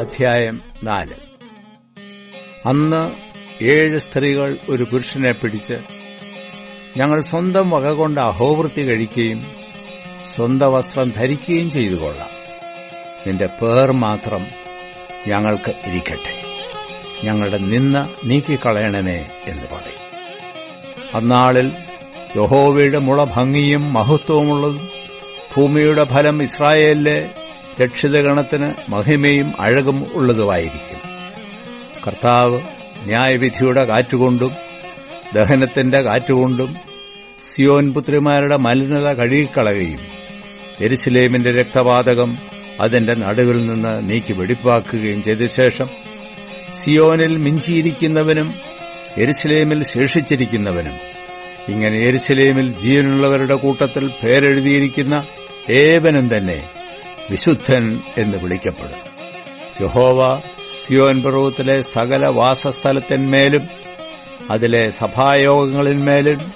അധ്യായം നാല്. അന്ന് ഏഴ് സ്ത്രീകൾ ഒരു പുരുഷനെ പിടിച്ച് ഞങ്ങൾ സ്വന്തം വക വകകൊണ്ട് അഹോവൃത്തി കഴിക്കുകയും സ്വന്തം വസ്ത്രം ധരിക്കുകയും ചെയ്തു കൊള്ളാം. നിന്റെ പേർ മാത്രം ഞങ്ങൾക്ക് ഇരിക്കട്ടെ. ഞങ്ങളുടെ നിന്ന നീക്കിക്കളയണമേ എന്ന് പറയും. അന്നാളിൽ യഹോവയുടെ മുള ഭംഗിയും മഹത്വമുള്ളതും ഭൂമിയുടെ ഫലം ഇസ്രായേലിലെ രക്ഷിതഗണത്തിന് മഹിമയും അഴകും ഉള്ളതുമായിരിക്കും. കർത്താവ് ന്യായവിധിയുടെ കാറ്റുകൊണ്ടും ദഹനത്തിന്റെ കാറ്റുകൊണ്ടും സിയോൻ പുത്രിമാരുടെ മലിനത കഴുകിക്കളയുകയും എരുസലേമിന്റെ രക്തപാതകം അതിന്റെ നടുവിൽ നിന്ന് നീക്കി വെടിപ്പാക്കുകയും ചെയ്ത ശേഷം സിയോനിൽ മിഞ്ചിയിരിക്കുന്നവനും എരുസലേമിൽ ശേഷിച്ചിരിക്കുന്നവനും ഇങ്ങനെ എരുസലേമിൽ ജീവനുള്ളവരുടെ കൂട്ടത്തിൽ പേരെഴുതിയിരിക്കുന്ന ഏവനും തന്നെ വിശുദ്ധൻ എന്ന് വിളിക്കപ്പെടും യഹോവ സിയോൻ പർവത്തിലെ സകല വാസസ്ഥലത്തിന്മേലും അതിലെ സഭായോഗങ്ങളിന്മേലും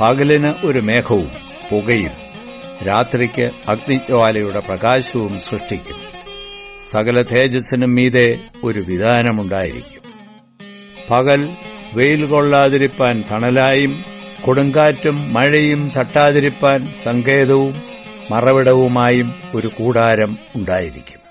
പകലിന് ഒരു മേഘവും പുകയും രാത്രിക്ക് അഗ്നിജ്വാലയുടെ പ്രകാശവും സൃഷ്ടിക്കും. സകല തേജസ്സിനും മീതെ ഒരു വിധാനമുണ്ടായിരിക്കും. പകൽ വെയിൽ കൊള്ളാതിരിപ്പാൻ തണലായും കൊടുങ്കാറ്റും മഴയും തട്ടാതിരിപ്പാൻ സങ്കേതവും മറവിടവുമായും ഒരു കൂടാരം ഉണ്ടായിരിക്കും.